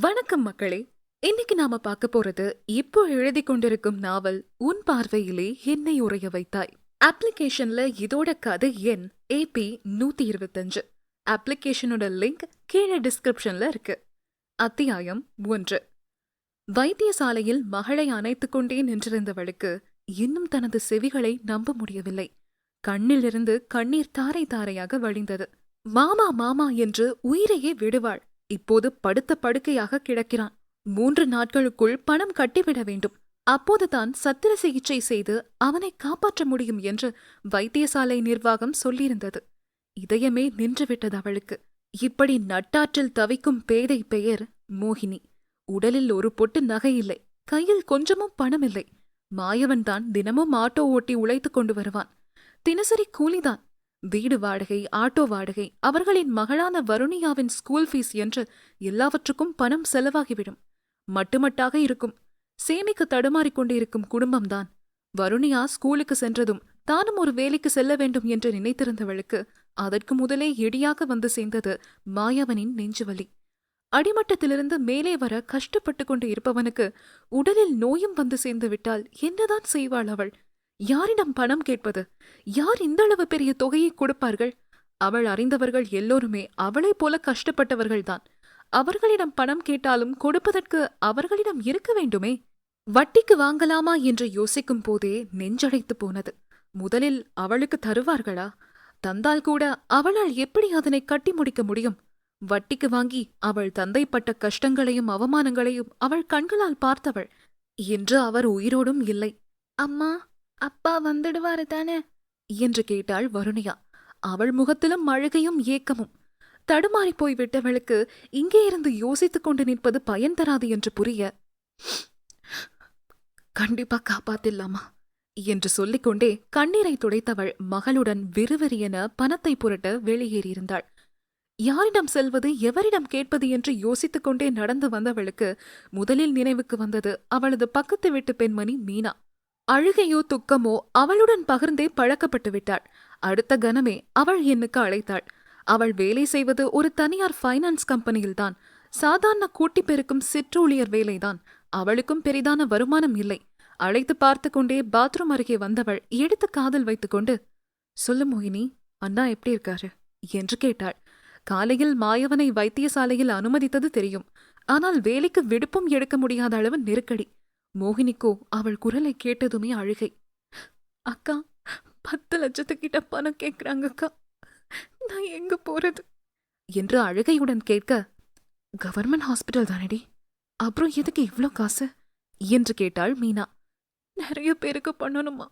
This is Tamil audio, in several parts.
வணக்கம் மக்களே. இன்னைக்கு நாம பார்க்க போறது இப்போ எழுதி கொண்டிருக்கும் நாவல் உன் பார்வையிலே என்னை உரைய வைத்தாய். அப்ளிகேஷன்ல இதோட கதை எண் ஏபி நூத்தி இருபத்தஞ்சு. அப்ளிகேஷனோட லிங்க் கீழே டிஸ்கிரிப்ஷன்ல இருக்கு. அத்தியாயம் ஒன்று. வைத்தியசாலையில் மகளை அணைத்துக் கொண்டே நின்றிருந்தவளுக்கு இன்னும் தனது செவிகளை நம்ப முடியவில்லை. கண்ணிலிருந்து கண்ணீர் தாரை தாரையாக வழிந்தது. மாமா மாமா என்று உயிரையே விடுவாள். இப்போது படுத்த படுக்கையாக கிடக்கிறான். மூன்று நாட்களுக்குள் பணம் கட்டிவிட வேண்டும். அப்போதுதான் சத்திர சிகிச்சை செய்து அவனை காப்பாற்ற முடியும் என்று வைத்தியசாலை நிர்வாகம் சொல்லியிருந்தது. இதயமே நின்றுவிட்டது அவளுக்கு. இப்படி நட்டாற்றில் தவிக்கும் பேதை பெயர் மோகினி. உடலில் ஒரு பொட்டு நகை இல்லை. கையில் கொஞ்சமும் பணமில்லை மாயவன்தான் தினமும் ஆட்டோ ஓட்டி உழைத்துக் கொண்டு வருவான். தினசரி கூலிதான். வீடு வாடகை ஆட்டோ வாடகை அவர்களின் மகளான வருணியாவின் ஸ்கூல் ஃபீஸ் என்று எல்லாவற்றுக்கும் பணம் செலவாகிவிடும். மட்டுமட்டாக இருக்கும். சேமிக்க தடுமாறிக் கொண்டிருக்கும் குடும்பம்தான். வருணியா ஸ்கூலுக்கு சென்றதும் தானும் ஒரு வேலைக்கு செல்ல வேண்டும் என்று நினைத்திருந்தவளுக்கு அதற்கு முதலே இடியாக வந்து சேர்ந்தது மாயவனின் நெஞ்சுவலி. அடிமட்டத்திலிருந்து மேலே வர கஷ்டப்பட்டு கொண்டு இருப்பவனுக்கு உடலில் நோயும் வந்து சேர்ந்து விட்டால் என்னதான் செய்வாள் அவள்? யாரிடம் பணம் கேட்பது? யார் இந்தளவு பெரிய தொகையை கொடுப்பார்கள்? அவள் அறிந்தவர்கள் எல்லோருமே அவளைப் போல கஷ்டப்பட்டவர்கள்தான். அவர்களிடம் பணம் கேட்டாலும் கொடுப்பதற்கு அவர்களிடம் இருக்க வேண்டுமே? வட்டிக்கு வாங்கலாமா என்று யோசிக்கும் போதே நெஞ்சடைத்து போனது. முதலில் அவளுக்கு தருவார்களா? தந்தால் கூட அவளால் எப்படி அதனை கட்டி முடிக்க முடியும்? வட்டிக்கு வாங்கி அவள் தந்தைப்பட்ட கஷ்டங்களையும் அவமானங்களையும் அவள் கண்களால் பார்த்தவள். இன்று அவர் உயிரோடும் இல்லை. அம்மா அப்பா வந்துடுவாரு தானே? என்று கேட்டாள் வருணியா. அவள் முகத்திலும் அழுகையும் ஏக்கமும். தடுமாறிப் போய் விட்டவளுக்கு இங்கே இருந்து யோசித்துக் கொண்டு நிற்பது பயன் தராது என்று புரிய கண்டிப்பா காப்பாத்திடலாமா? என்று சொல்லிக்கொண்டே கண்ணீரை துடைத்தவள் மகளுடன் விறுவிறியென பணத்தை புரட்ட வெளியேறியிருந்தாள். யாரிடம் செல்வது எவரிடம் கேட்பது என்று யோசித்துக் கொண்டே நடந்து வந்தவளுக்கு முதலில் நினைவுக்கு வந்தது அவளது பக்கத்து வீட்டு பெண்மணி மீனா. அழுகையோ துக்கமோ அவளுடன் பகிர்ந்தே பழக்கப்பட்டு விட்டாள். அடுத்த கணமே அவள் என்னுக்கு அழைத்தாள். அவள் வேலை செய்வது ஒரு தனியார் ஃபைனான்ஸ் கம்பெனியில்தான். சாதாரண கூட்டி பெருக்கும் சிற்றூழியர் வேலைதான். அவளுக்கும் பெரிதான வருமானம் இல்லை. அழைத்து பார்த்து கொண்டே பாத்ரூம் அருகே வந்தவள் எடுத்து காதல் வைத்துக்கொண்டு சொல்லு மோகினி அண்ணா எப்படி இருக்காரு? என்று கேட்டாள். காலையில் மாயவனை வைத்தியசாலையில் அனுமதித்தது தெரியும். ஆனால் வேலைக்கு விடுப்பும் எடுக்க முடியாத அளவு நெருக்கடி. மோகினிக்கோ அவள் குரலை கேட்டதுமே அழுகை. அக்கா பத்து லட்சத்துக்கிட்ட பணம் கேட்குறாங்க அக்கா. நான் எங்க போறது? என்று அழுகையுடன் கேட்க கவர்மெண்ட் ஹாஸ்பிட்டல் தானடி? அப்புறம் எதுக்கு இவ்வளோ காசு? என்று கேட்டாள் மீனா. நிறைய பேருக்கு பண்ணணுமா?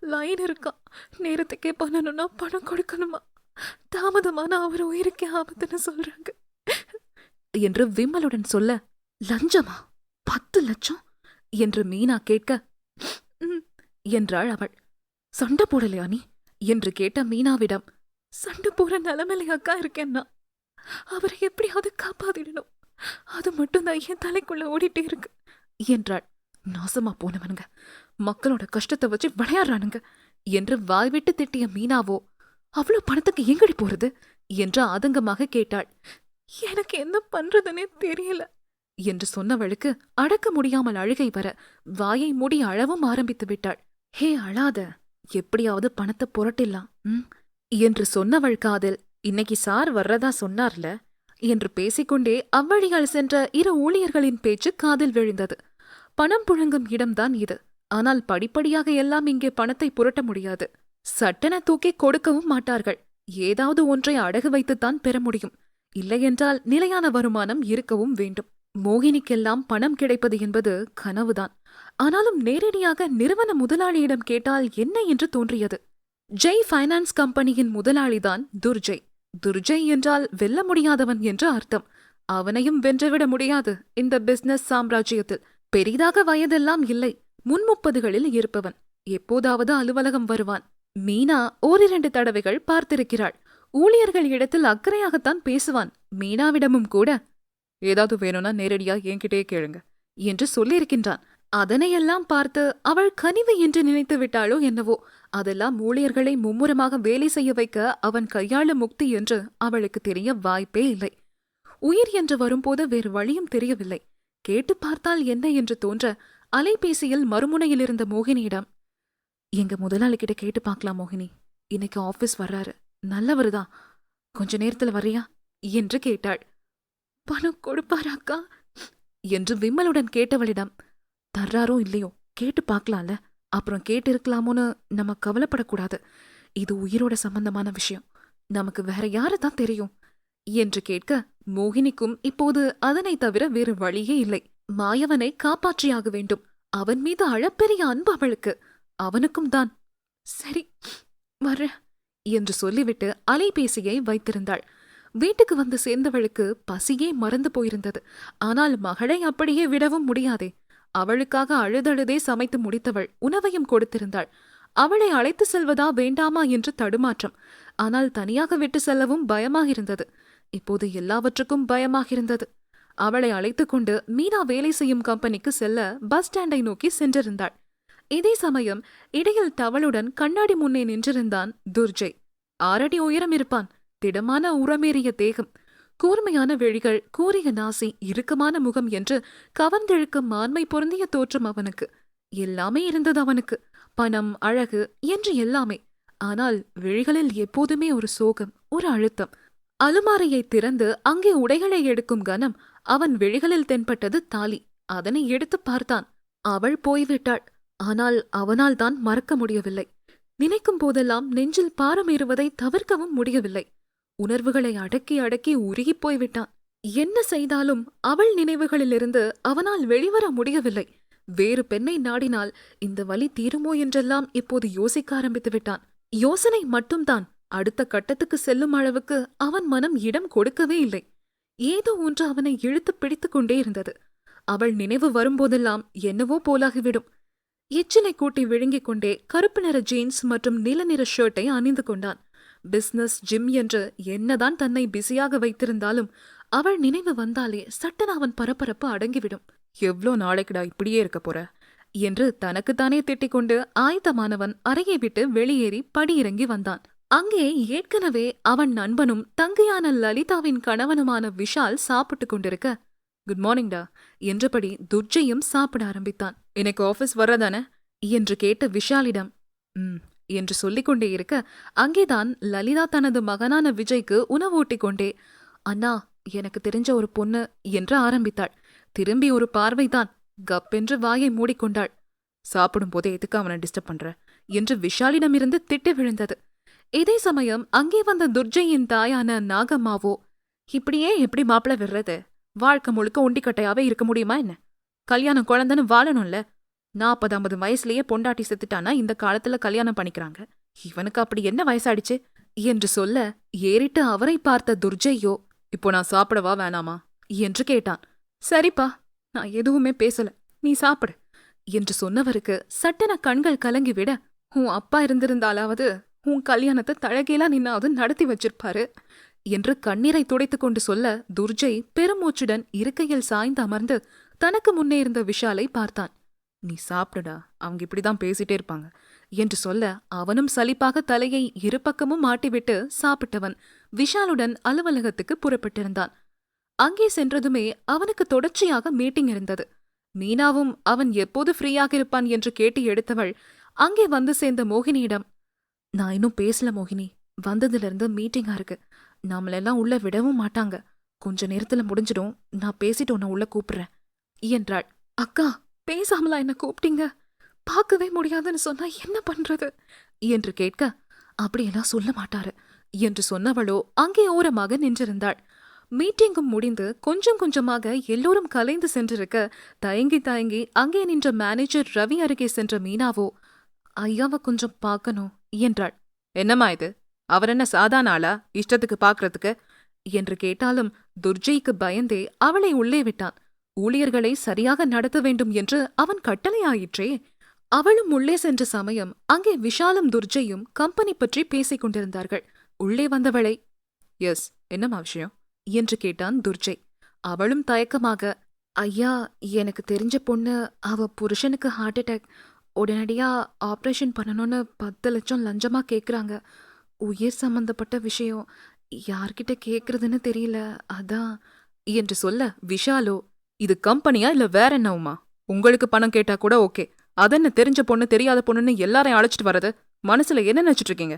லைன் இருக்கா. நேரத்துக்கே பண்ணணும்னா பணம் கொடுக்கணுமா? தாமதமான அவர் உயிருக்கே ஆபத்துன்னு சொல்றாங்க. என்று விம்மலுடன் சொல்ல லஞ்சமா? பத்து லட்சம்? என்று மீனா கேட்க என்றாள் அவள். சண்டை போடலையா நீ? என்று கேட்ட மீனாவிடம் சண்டை போற நிலைமையில அக்கா இருக்கேன்னா அவரை எப்படியாவது காப்பாத்திடணும். அது மட்டும் தான் என் தலைக்குள்ள ஓடிட்டே இருக்கு என்றாள். நாசமா போனவனுங்க. மக்களோட கஷ்டத்தை வச்சு விளையாடுறானுங்க என்று வாய்விட்டு திட்டிய மீனாவோ அவ்வளவு பணத்துக்கு எங்கடி போறது? என்று ஆதங்கமாக கேட்டாள். எனக்கு என்ன பண்றதுன்னே தெரியல. என்று சொன்னவளுக்கு அடக்க முடியாமல் அழுகை வர வாயை மூடி அழவும் ஆரம்பித்து விட்டாள். ஹே அழாத எப்படியாவது பணத்தை புரட்டிடலாம் ம்? என்று சொன்னவள் காதில் இன்னைக்கு சார் வர்றதா சொன்னார்ல? என்று பேசிக்கொண்டே அவ்வழியால் சென்ற இரு ஊழியர்களின் பேச்சு காதில் விழுந்தது. பணம் புழங்கும் இடம்தான் இது. ஆனால் படிப்படியாக எல்லாம் இங்கே பணத்தை புரட்ட முடியாது. சட்டென தூக்கி கொடுக்கவும் மாட்டார்கள். ஏதாவது ஒன்றை அடகு வைத்துத்தான் பெற முடியும். இல்லையென்றால் நிலையான வருமானம் இருக்கவும் வேண்டும். மோகினிக்கெல்லாம் பணம் கிடைப்பது என்பது கனவுதான். ஆனாலும் நேரடியாக நிறுவன முதலாளியிடம் கேட்டால் என்ன என்று தோன்றியது. ஜெய் ஃபைனான்ஸ் கம்பெனியின் முதலாளிதான் துர்ஜெய். துர்ஜெய் என்றால் வெல்ல முடியாதவன் என்று அர்த்தம். அவனையும் வென்றுவிட முடியாது இந்த பிசினஸ் சாம்ராஜ்யத்தில். பெரிதாக வயதெல்லாம் இல்லை. முன்முப்பதுகளில் இருப்பவன். எப்போதாவது அலுவலகம் வருவான். மீனா ஓரிரண்டு தடவைகள் பார்த்திருக்கிறாள். ஊழியர்கள் இடத்தில் அக்கறையாகத்தான் பேசுவான். மீனாவிடமும் கூட ஏதாவது வேணும்னா நேரடியா என்கிட்டயே கேளுங்க என்று சொல்லியிருக்கின்றான். அதனையெல்லாம் பார்த்து அவள் கனிவு என்று நினைத்து விட்டாளோ என்னவோ அதெல்லாம் ஊழியர்களை மும்முரமாக வேலை செய்ய வைக்க அவன் கையாளும் முக்தி என்று அவளுக்கு தெரிய வாய்ப்பே இல்லை. உயிர் என்று வரும்போது வேறு வழியும் தெரியவில்லை. கேட்டு பார்த்தால் என்ன என்று தோன்ற அலைபேசியில் மறுமுனையில் இருந்த மோகினியிடம் எங்க முதலாளிகிட்ட கேட்டு பார்க்கலாம் மோகினி. இன்னைக்கு ஆபீஸ் வர்றாரு. நல்லவருதான். கொஞ்ச நேரத்துல வர்றியா? என்று கேட்டாள். பணம் கொடுப்பாரா அக்கா என்று விம்மலுடன் கேட்டவளிடம் தர்றாரோ இல்லையோ கேட்டு பார்க்கலாம்ல. அப்புறம் கேட்டு இருக்கலாமோன்னு நம்ம கவலைப்படக்கூடாது. இது உயிரோட சம்பந்தமான விஷயம். நமக்கு வேற யாரு தான் தெரியும்? என்று கேட்க மோகினிக்கும் இப்போது அதனை தவிர வேறு வழியே இல்லை. மாயவனை காப்பாற்றியாக வேண்டும். அவன் மீது அளப்பெரிய அன்பு அவளுக்கு. அவனுக்கும் தான். சரி வர்ற என்று சொல்லிவிட்டு அலைபேசியை வைத்திருந்தாள். வீட்டுக்கு வந்து சேர்ந்தவளுக்கு பசியே மறந்து போயிருந்தது. ஆனால் மகளை அப்படியே விடவும் முடியாதே. அவளுக்காக அழுதழுதே சமைத்து முடித்தவள் உணவையும் கொடுத்திருந்தாள். அவளை அழைத்து செல்வதா வேண்டாமா என்று தடுமாற்றம். ஆனால் தனியாக விட்டு செல்லவும் பயமாகிருந்தது இப்போது எல்லாவற்றுக்கும் பயமாகிருந்தது அவளை அழைத்துக் கொண்டு மீனா வேலை செய்யும் கம்பெனிக்கு செல்ல பஸ் ஸ்டாண்டை நோக்கி சென்றிருந்தாள். இதே சமயம் இடையில் தவளுடன் கண்ணாடி முன்னே நின்றிருந்தான் துர்ஜய் ஆறடி உயரம் இருப்பான். திடமான உரமேறிய தேகம். கூர்மையான விழிகள் கூறிய நாசி இறுக்கமான முகம் என்று கவர்ந்திழுக்கும் மான்மை பொருந்திய தோற்றம் அவனுக்கு. எல்லாமே இருந்தது அவனுக்கு. பணம் அழகு என்று எல்லாமே. ஆனால் விழிகளில் எப்போதுமே ஒரு சோகம் ஒரு அழுத்தம். அலுமாரையை திறந்து அங்கே உடைகளை எடுக்கும் கணம் அவன் விழிகளில் தென்பட்டது தாலி. அதனை எடுத்துப் பார்த்தான். அவள் போய்விட்டாள். ஆனால் அவனால் தான் மறக்க முடியவில்லை. நினைக்கும் போதெல்லாம் நெஞ்சில் பாரமேறுவதை தவிர்க்கவும் முடியவில்லை. உணர்வுகளை அடக்கி அடக்கி உருகிப் போய்விட்டான். என்ன செய்தாலும் அவள் நினைவுகளிலிருந்து அவனால் வெளிவர முடியவில்லை. வேறு பெண்ணை நாடினால் இந்த வலி தீருமோ என்றெல்லாம் இப்போது யோசிக்க ஆரம்பித்து விட்டான். யோசனை மட்டும்தான். அடுத்த கட்டத்துக்கு செல்லும் அளவுக்கு அவன் மனம் இடம் கொடுக்கவே இல்லை. ஏதோ ஒன்று அவனை இழுத்து பிடித்துக் கொண்டே இருந்தது. அவள் நினைவு வரும்போதெல்லாம் என்னவோ போலாகிவிடும். எச்சிலை கூட்டி விழுங்கிக் கொண்டே கருப்பு நிற ஜீன்ஸ் மற்றும் நீல நிற ஷர்ட்டை அணிந்து கொண்டான். பிசினஸ் ஜிம் என்று என்னதான் தன்னை பிஸியாக வைத்திருந்தாலும் அவள் நினைவு வந்தாலே சட்டன அவன் பரபரப்பு அடங்கிவிடும். எவ்ளோ நாளைக்குடா இப்படியே இருக்க போற? என்று தனக்குத்தானே திட்டிக் கொண்டு ஆயத்தமானவன் அறையை விட்டு வெளியேறி படியிறங்கி வந்தான். அங்கே ஏற்கனவே அவன் நண்பனும் தங்கையான லலிதாவின் கணவனுமான விஷால் சாப்பிட்டுக் கொண்டிருக்க குட் மார்னிங்டா என்றபடி துர்ஜையும் சாப்பிட ஆரம்பித்தான். எனக்கு ஆஃபீஸ் வர்றதானே? என்று கேட்ட விஷாலிடம் ம் என்று சொல்லிக் கொண்டே இருக்க அங்கேதான் லலிதா தனது மகனான விஜய்க்கு உணவூட்டிக் கொண்டே அண்ணா எனக்கு தெரிஞ்ச ஒரு பொண்ணு என்று ஆரம்பித்தாள். திரும்பி ஒரு பார்வைதான் கப்பென்று வாயை மூடிக்கொண்டாள் சாப்பிடும் போதே எதுக்கு அவனை டிஸ்டர்ப் பண்ற? என்று விஷாலிடமிருந்து திட்டு விழுந்தது. இதே சமயம் அங்கே வந்த துர்ஜையின் தாயான நாகம்மாவோ இப்படியே எப்படி மாப்பிள விடுறது? வாழ்க்கை முழுக்க ஒண்டிக்கட்டையாவே இருக்க முடியுமா என்ன? கல்யாணம் குழந்தைன்னு வாழணும்ல. நாற்பது ஐம்பது வயசுலயே பொண்டாட்டி செத்துட்டானா இந்த காலத்துல கல்யாணம் பண்ணிக்கிறாங்க. இவனுக்கு அப்படி என்ன வயசாயிடுச்சு? என்று சொல்ல ஏறிட்டு அவரை பார்த்த துர்ஜையோ இப்போ நான் சாப்பிடவா வேணாமா? என்று கேட்டான். சரிப்பா நான் எதுவுமே பேசல. நீ சாப்பிடு. என்று சொன்னவருக்கு சட்டன கண்கள் கலங்கி விட உன் அப்பா இருந்திருந்தாலாவது உன் கல்யாணத்தை தழகேலா நின்னாவது நடத்தி வச்சிருப்பாரு. என்று கண்ணீரை துடைத்துக் கொண்டு சொல்ல துர்ஜை பெருமூச்சுடன் இருக்கையில் சாய்ந்து அமர்ந்து தனக்கு முன்னே இருந்த விஷாலை பார்த்தான். நீ சாப்பிடுடா. அவங்க இப்படிதான் பேசிட்டே இருப்பாங்க. என்று சொல்ல அவனும் சலிப்பாக தலையை இரு பக்கமும் மாட்டிவிட்டு சாப்பிட்டவன் விஷாலுடன் அலுவலகத்துக்கு புறப்பட்டிருந்தான். அங்கே சென்றதுமே அவனுக்கு தொடர்ச்சியாக மீட்டிங் இருந்தது. மீனாவும் அவன் எப்போது ஃப்ரீயாக இருப்பான் என்று கேட்டு எடுத்தவள் அங்கே வந்து சேர்ந்த மோகினியிடம் நான் இன்னும் பேசல மோகினி. வந்ததுலேருந்து மீட்டிங்கா இருக்கு. நம்மளெல்லாம் உள்ள விடவும் மாட்டாங்க. கொஞ்ச நேரத்துல முடிஞ்சிடும். நான் பேசிட்டு உன்னை உள்ள கூப்பிடுறேன். என்றாள். அக்கா பேசாமலா என்ன கூப்பிட்டீங்க? பார்க்கவே முடியாதுன்னு சொன்னா என்ன பண்றது? என்று கேட்க அப்படியெல்லாம் சொல்ல மாட்டாரு என்று சொன்னவளோ அங்கே ஓரமாக நின்றிருந்தாள். மீட்டிங்கும் முடிந்து கொஞ்சம் கொஞ்சமாக எல்லோரும் கலைந்து சென்றிருக்க தயங்கி தயங்கி அங்கே நின்ற மேனேஜர் ரவி அருகே சென்ற மீனாவோ ஐயாவை கொஞ்சம் பார்க்கணும் என்றாள். என்னம்மா இது? அவர் என்ன சாதாரண ஆளா? இஷ்டத்துக்கு பார்க்கறதுக்கு? என்று கேட்டாலும் துர்ஜய்க்கு பயந்தே அவளை உள்ளே விட்டான். ஊழியர்களை சரியாக நடத்த வேண்டும் என்று அவன் கட்டளையாயிற்றே அவளும் உள்ளே சென்ற சமயம் அங்கே விஷாலும் துர்ஜையும் கம்பெனி பற்றி பேசிக் கொண்டிருந்தார்கள். உள்ளே வந்தவளை எஸ் என்னம்மா விஷயம்? என்று கேட்டான் துர்ஜய் அவளும் தயக்கமாக ஐயா எனக்கு தெரிஞ்ச பொண்ணு அவ புருஷனுக்கு ஹார்ட் அட்டாக் உடனடியா ஆப்ரேஷன் பண்ணணும்னு பத்து லட்சம் லஞ்சமா கேக்குறாங்க. உயிர் சம்பந்தப்பட்ட விஷயம் யார்கிட்ட கேக்குறதுன்னு தெரியல அதான். என்று சொல்ல விஷாலோ இது கம்பெனியா இல்ல வேற என்ன உமா உங்களுக்கு பணம் கேட்டா கூட ஓகே. அதென்ன தெரிஞ்ச பொண்ணு தெரியாத பொண்ணுன்னு எல்லாரையும் அழைச்சிட்டு வர்றது? மனசுல என்ன நினைச்சிட்டு இருக்கீங்க?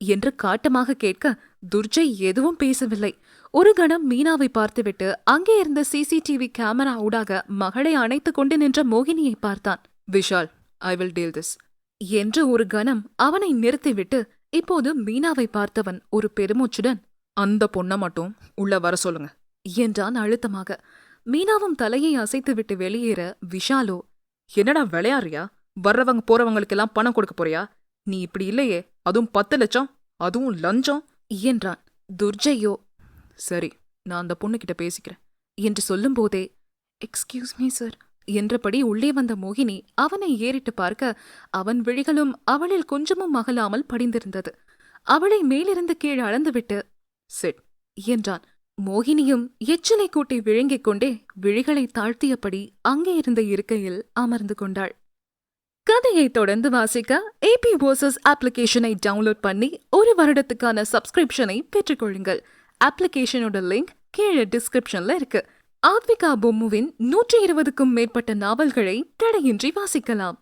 என்று காட்டமாக கேட்க துர்ஜய் எதுவும் பேசவில்லை. ஒரு கணம் மீனாவை பார்த்துவிட்டு அங்கே இருந்த சிசிடிவி கேமரா ஊடாக மகளை அணைத்துக் கொண்டு நின்ற மோகினியை பார்த்தான். Vishal I will deal this என்று ஒரு கணம் அவனை நிறுத்திவிட்டு இப்போது மீனாவை பார்த்தவன் ஒரு பெருமூச்சுடன் அந்த பொண்ண மட்டும் உள்ள வர சொல்லுங்க என்றான் அழுத்தமாக. மீனாவும் தலையை அசைத்துவிட்டு வெளியேற விஷாலோ என்னடா விளையாடுறியா? வர்றவங்க போறவங்களுக்கெல்லாம் பணம் கொடுக்க போறியா? நீ இப்படி இல்லையே அதுவும் பத்து லட்சம் அதுவும் லஞ்சம்? என்றான் துர்ஜையோ. சரி நான் அந்த பொண்ணுகிட்ட பேசிக்கிறேன் என்று சொல்லும்போதே எக்ஸ்கியூஸ் மீ சார் என்றபடி உள்ளே வந்த மோகினி அவனை ஏறிட்டு பார்க்க அவன் விழிகளும் அவளில் கொஞ்சமும் அகலாமல் படிந்திருந்தது. அவளை மேலிருந்து கீழ் அளந்துவிட்டு சிட் என்றான். மோகினியும் எச்சிலை கூட்டி விழுங்கிக் கொண்டே விழிகளை தாழ்த்தியபடி அங்கே இருந்த இருக்கையில் அமர்ந்து கொண்டாள். கதையை தொடர்ந்து வாசிக்க ஏபி ஓசஸ் அப்ளிகேஷனை டவுன்லோட் பண்ணி ஒரு வருடத்துக்கான சப்ஸ்கிரிப்ஷனை பெற்றுக்கொள்ளுங்கள். அப்ளிகேஷனோட லிங்க் கீழே டிஸ்கிரிப்ஷன்ல இருக்கு. ஆத்விகா பொம்முவின் நூற்றி இருபதுக்கும் மேற்பட்ட நாவல்களை தடையின்றி வாசிக்கலாம்.